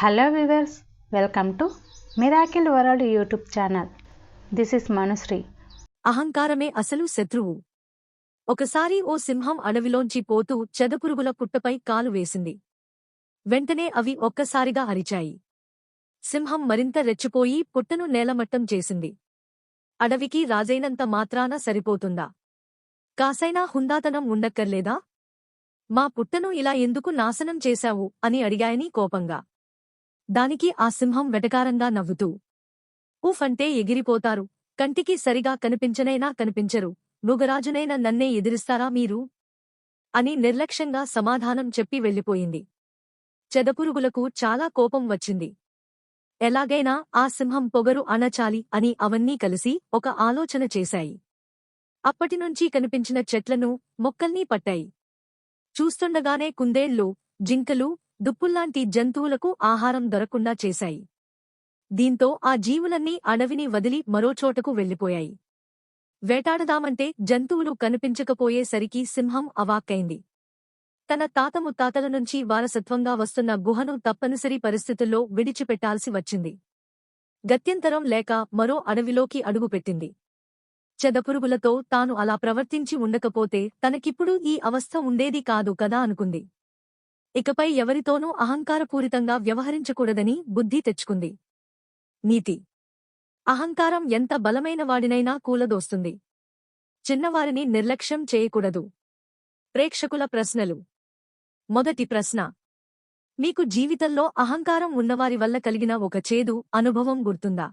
Hello viewers welcome to miracle world YouTube channel this is Manushri అహంకారమే అసలు శత్రువు. ఒకసారి ఓ సింహం అడవిలోంచి పోతూ చెదపురుగుల పుట్టపై కాలు వేసింది. వెంటనే అవి ఒక్కసారిగా అరిచాయి. సింహం మరింత రెచ్చిపోయి పుట్టను నేలమట్టం చేసింది. అడవికి రాజైనంత మాత్రాన సరిపోతుందా? కాసైనా హుందాతనం ఉండక్కర్లేదా? మా పుట్టను ఇలా ఎందుకు నాశనం చేశావు అని అడిగాయని కోపంగా. దానికి ఆ సింహం వెటకారంగా నవ్వుతూ ఊఫ్ అంటే ఎగిరిపోతారు. కంటికి సరిగా కనిపించనైనా కనిపించరు. నుగరాజునైన నన్నే ఎదిరిస్తారా మీరు? అని నిర్లక్ష్యంగా సమాధానం చెప్పి వెళ్ళిపోయింది. చెదపురుగులకు చాలా కోపం వచ్చింది. ఎలాగైనా ఆ సింహం పొగరు అణచాలి అని అవన్నీ కలిసి ఒక ఆలోచన చేశాయి. అప్పటినుంచి కనిపించిన చెట్లను మొక్కల్నీ పట్టాయి. చూస్తుండగానే కుందేళ్ళు జింకలు దుప్పుల్లాంటి జంతువులకు ఆహారం దొరకుండా చేశాయి. దీంతో ఆ జీవులన్నీ అడవిని వదిలి మరోచోటకు వెళ్ళిపోయాయి వేటాడదామంటే జంతువులు కనిపించకపోయేసరికి సింహం అవాక్కైంది. తన తాత ముత్తాతల నుంచి వారసత్వంగా వస్తున్న గుహను తప్పనిసరి పరిస్థితుల్లో విడిచిపెట్టాల్సి వచ్చింది. గత్యంతరం లేక మరో అడవిలోకి అడుగుపెట్టింది. చెదపురుగులతో తాను అలా ప్రవర్తించి ఉండకపోతే తనకిప్పుడు ఈ అవస్థ ఉండేది కాదు కదా అనుకుంది. ఇకపై ఎవరితోనూ అహంకారపూరితంగా వ్యవహరించకూడదని బుద్ధి తెచ్చుకుంది. నీతి. అహంకారం ఎంత బలమైన వాడినైనా కూలదోస్తుంది. చిన్నవారిని నిర్లక్ష్యం చేయకూడదు. ప్రేక్షకుల ప్రశ్నలు. మొదటి ప్రశ్న. మీకు జీవితంలో అహంకారం ఉన్నవారి వల్ల కలిగిన ఒక చేదు అనుభవం గుర్తుందా?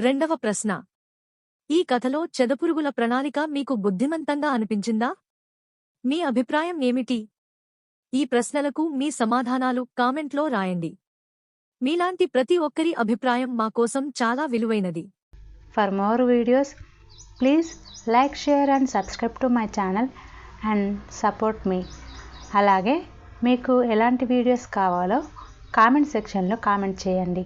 రెండవ ప్రశ్న. ఈ కథలో చెదపురుగుల ప్రణాళిక మీకు బుద్ధిమంతంగా అనిపించిందా? మీ అభిప్రాయం ఏమిటి? ఈ ప్రశ్నలకు మీ సమాధానాలు కామెంట్లో రాయండి. మీలాంటి ప్రతి ఒక్కరి అభిప్రాయం మా కోసం చాలా విలువైనది. For more videos please like share and subscribe to my channel and support me అలాగే మీకు ఎలాంటి వీడియోస్ కావాలో కామెంట్ సెక్షన్లో కామెంట్ చేయండి.